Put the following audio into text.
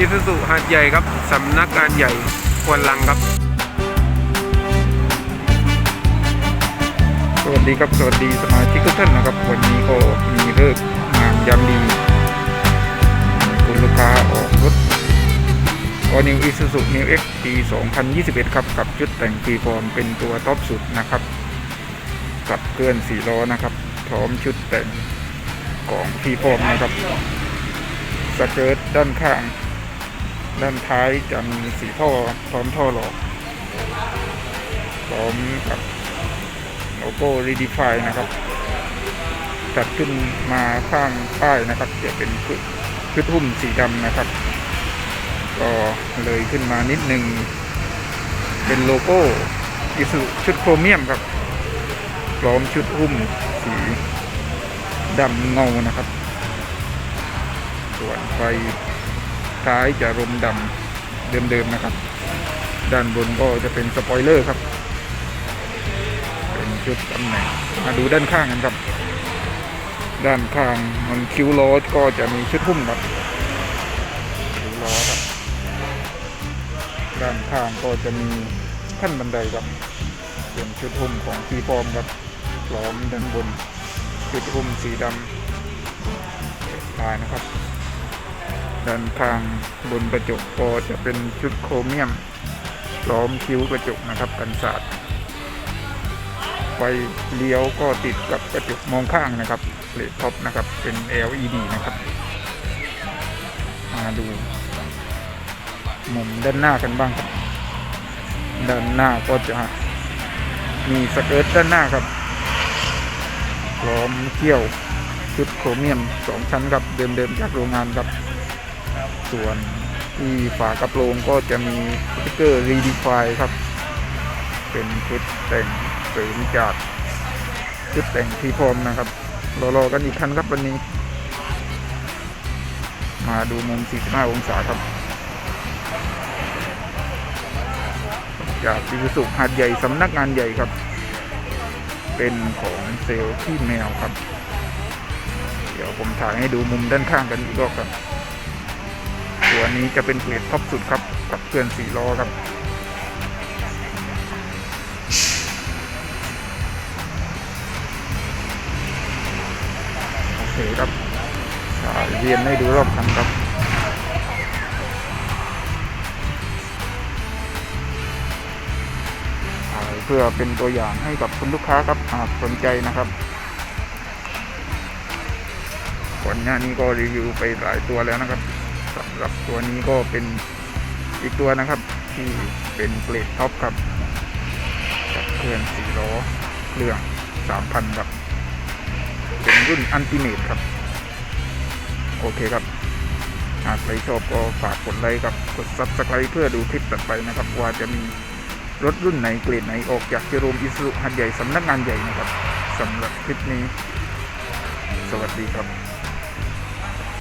อิสุสุหาดใหญ่ครับสำนักงานใหญ่ควรลังครับ สวัสดีครับสวัสดีสมาชิกทุกท่านนะครับ วันนี้ก็มีเลิกงามยามดี คุณลูกค้าออกรถออนิวอิซูซุนิวเอ็กปี 2021 ครับ กับชุดแต่งฟรีฟอร์มเป็นตัวท็อปสุดนะครับกับเคลื่อน4ล้อนะครับ พร้อมชุดแต่งของฟรีฟอร์มนะครับสเกิร์ตด้านข้าง ด้านท้ายจะมีสีท่อพร้อมท่อหลอกพร้อมกับโลโก้ Redefy นะครับ จัดขึ้นมาข้างป้ายนะครับจะเป็นคือคือทุ่มสีดำนะครับ ก็เลยขึ้นมานิดนึง เป็นโลโก้อิสุชุดโครเมียมครับ พร้อมชุดหุ้มสีดำเงานะครับ ส่วนไฟ ท้ายจะรมดำเดิมๆนะครับ ด้านบนก็จะเป็นสปอยเลอร์ครับเป็นชุดตำแหน่งมาดูด้านข้างกันครับ ด้านข้างมันคิ้วล้อก็จะมีชุดหุ้มครับคิ้วล้อครับด้านข้างก็จะมีขั้นบันไดครับเป็นชุดหุ้มของทีฟอร์มครับพร้อมด้านบนชุดหุ้มสีดำลายนะครับ ด้านข้างบนกระจกก็จะเป็นชุดโครเมียมพร้อมคิ้วกระจกนะครับกันศาสตร์ไฟเลี้ยวก็ติดกับกระจกมองข้างนะครับเลดท็อปนะครับเป็น LED นะครับ มาดู มุมด้านหน้ากันบ้างครับ ด้านหน้าก็จะมีสเกิร์ตด้านหน้าครับพร้อมเกี่ยวชุดโครเมียมสองชั้นครับเดิมๆจากโรงงานครับ ส่วนที่ฝากระโปรงก็จะมีสติกเกอร์ Redefine ครับ เป็นชุดแต่งเสริมจากชุดแต่งทีพรอมนะครับรอๆกันอีกคันครับวันนี้ มาดูมุม 45 องศาครับ จากดิวสุหาดใหญ่สำนักงานใหญ่ครับ เป็นของเซลล์ที่แมวครับ เดี๋ยวผมถ่ายให้ดูมุมด้านข้างกันอีกรอบครับ ตัวนี้จะเป็นเกรดท็อปสุดครับ กับเคลื่อนสี่ล้อครับ โอเคครับเรียนให้ดูรอบคันครับถ่ายเพื่อเป็นตัวอย่างให้กับคุณลูกค้าครับหากสนใจนะครับก่อนหน้านี้ก็รีวิวไปหลายตัวแล้วนะครับ สำหรับตัวนี้ก็เป็นอีกตัวนะครับที่เป็นเกรดท็อปครับกับเครื่องสี่ล้อเครื่องสามพันครับ เป็นรุ่นอันติเมตครับ โอเคครับ หากใครชอบก็ฝากกดไลค์กับกด subscribe เพื่อดูคลิปต่อไปนะครับ ว่าจะมีรถรุ่นไหนเกรดไหนออกจากเชโรมอิสุหัดใหญ่สำนักงานใหญ่นะครับสำหรับคลิปนี้ สวัสดีครับ